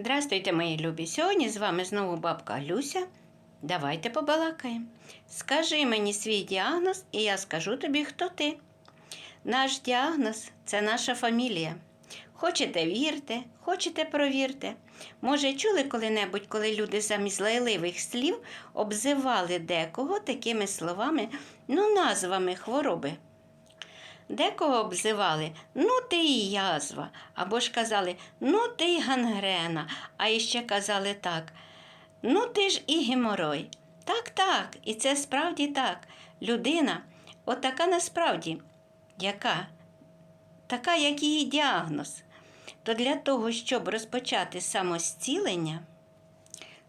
Здравствуйте, мої любі! Сьогодні з вами знову бабка Люся. Давайте побалакаємо. Скажи мені свій діагноз, і я скажу тобі, хто ти. Наш діагноз це наша фамілія. Хочете вірте, хочете провірте. Може, чули коли-небудь, коли люди замість лайливих слів обзивали декого такими словами, ну, назвами хвороби. Декого обзивали ну ти і язва, або ж казали ну ти й гангрена, а іще казали так. Ну ти ж і геморой. Так, так, і це справді так. Людина, отака насправді, яка? Така, як її діагноз. То для того, щоб розпочати самостілення,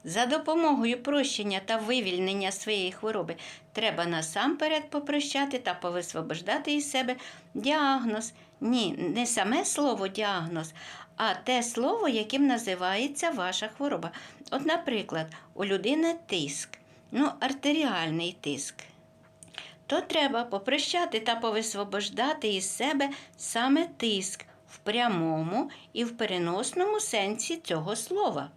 за допомогою прощення та вивільнення своєї хвороби треба насамперед попрощати та повисвобождати із себе діагноз. Ні, не саме слово діагноз, а те слово, яким називається ваша хвороба. От, наприклад, у людини тиск, ну, артеріальний тиск. То треба попрощати та повисвобождати із себе саме тиск в прямому і в переносному сенсі цього слова.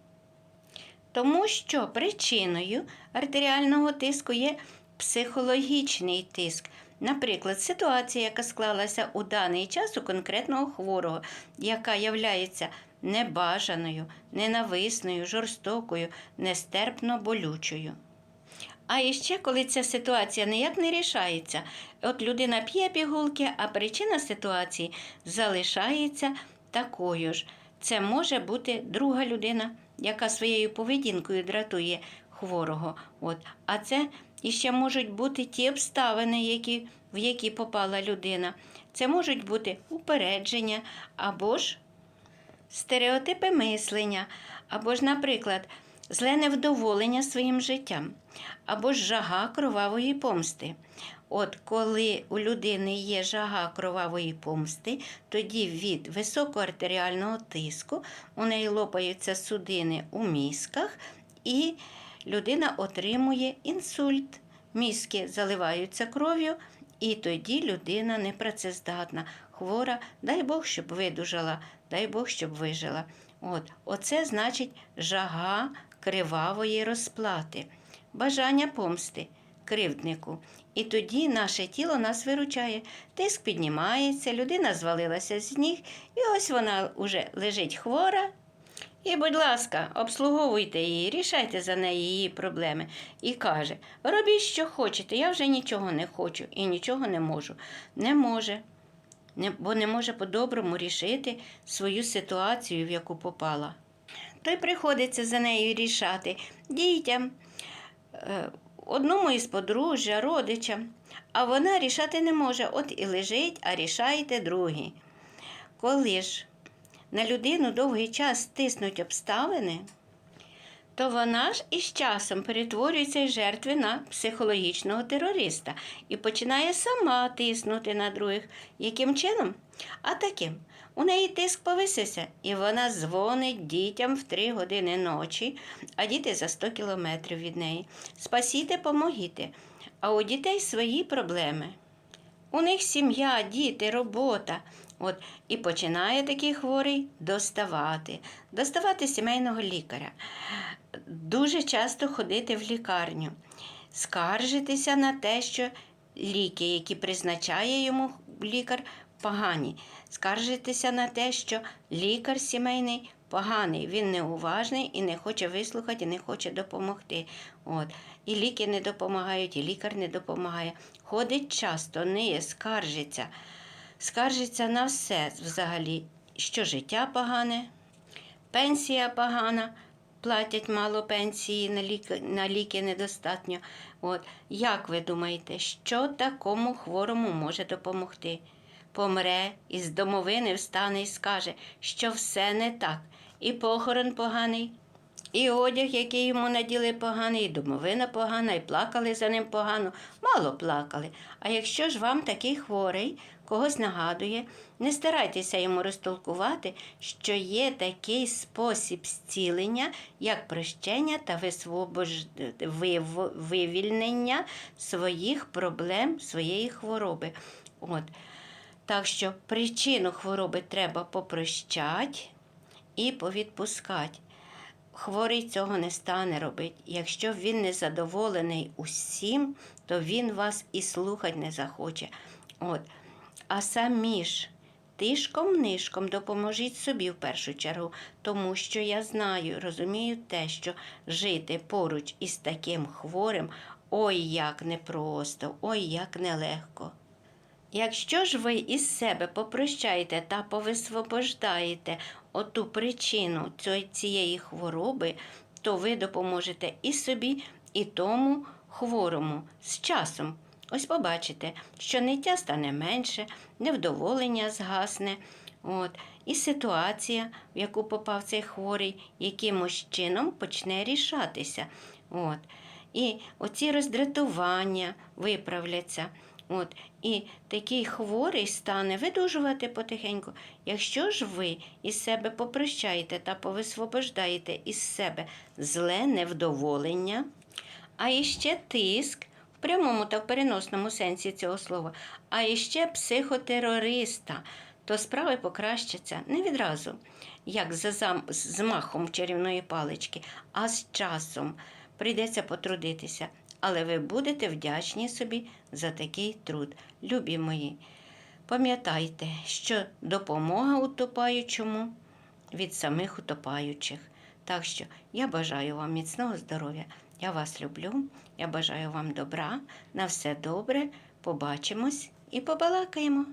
Тому що причиною артеріального тиску є психологічний тиск. Наприклад, ситуація, яка склалася у даний час у конкретного хворого, яка являється небажаною, ненависною, жорстокою, нестерпно болючою. А іще, коли ця ситуація ніяк не рішається, от людина п'є пігулки, а причина ситуації залишається такою ж. Це може бути друга людина, яка своєю поведінкою дратує хворого. От. А це іще можуть бути ті обставини, які, в які попала людина. Це можуть бути упередження або ж стереотипи мислення, або ж, наприклад, зле невдоволення своїм життям, або ж жага кровавої помсти. От коли у людини є жага кровавої помсти, тоді від високого артеріального тиску у неї лопаються судини у мізках, і людина отримує інсульт. Мізки заливаються кров'ю, і тоді людина непрацездатна, хвора, дай Бог, щоб видужала, дай Бог, щоб вижила. От, Оце значить жага кривавої розплати, бажання помсти кривднику. І тоді наше тіло нас виручає. Тиск піднімається, людина звалилася з ніг, і ось вона вже лежить хвора. І, будь ласка, обслуговуйте її, рішайте за неї її проблеми. І каже: робіть, що хочете, я вже нічого не хочу і нічого не можу. Не може, бо не може по-доброму рішити свою ситуацію, в яку попала. То й приходиться за нею рішати дітям, е, одному із подружжя, родичам, а вона рішати не може. От і лежить, а рішайте другі. Коли ж на людину довгий час тиснуть обставини, то вона ж із часом перетворюється із жертви на психологічного терориста і починає сама тиснути на других. Яким чином? А таким. У неї тиск повисився, і вона дзвонить дітям в 3 години ночі, а діти за 100 кілометрів від неї. Спасіте, помогіте. А у дітей свої проблеми. У них сім'я, діти, робота. От, І починає такий хворий доставати, доставати сімейного лікаря, дуже часто ходити в лікарню, скаржитися на те, що ліки, які призначає йому лікар, погані, скаржитися на те, що лікар сімейний поганий, він неуважний і не хоче вислухати, і не хоче допомогти. От. І ліки не допомагають, і лікар не допомагає. Ходить часто, ниє, скаржиться скаржиться на все взагалі, що життя погане, пенсія погана, платять мало пенсії, на ліки, на ліки недостатньо. От, Як ви думаєте, що такому хворому може допомогти? Помре із домовини встане і скаже, що все не так, і похорон поганий. І одяг, який йому наділи поганий, і домовина погана, і плакали за ним погано, мало плакали. А якщо ж вам такий хворий, когось нагадує, не старайтеся йому розтолкувати, що є такий спосіб зцілення, як прощення та висвобож... вив... вивільнення своїх проблем, своєї хвороби. От. Так що причину хвороби треба попрощати і повідпускати. хворий цього не стане робити. Якщо він не задоволений усім, то він вас і слухати не захоче. От. А самі ж тишком-нишком допоможіть собі в першу чергу, тому що я знаю, розумію те, що жити поруч із таким хворим ой як непросто, ой як нелегко. Якщо ж ви із себе попрощаєте та повисвобождаєте оту причину цієї хвороби, то ви допоможете і собі, і тому хворому з часом. Ось побачите, що ниття стане менше, невдоволення згасне. От, і ситуація, в яку попав цей хворий, якимось чином почне рішатися. От. І оці роздратування виправляться. От. І такий хворий стане видужувати потихеньку. Якщо ж ви із себе попрощаєте та повисвобождаєте із себе зле невдоволення, а іще тиск прямому та в переносному сенсі цього слова, а іще психотерориста, то справи покращаться не відразу, як за зам... з махом чарівної палички, а з часом прийдеться потрудитися. Але ви будете вдячні собі за такий труд. Любі мої, пам'ятайте, що допомога утопаючому від самих утопаючих. Так що я бажаю вам міцного здоров'я. Я вас люблю, я бажаю вам добра. На все добре. Побачимось і побалакаємо.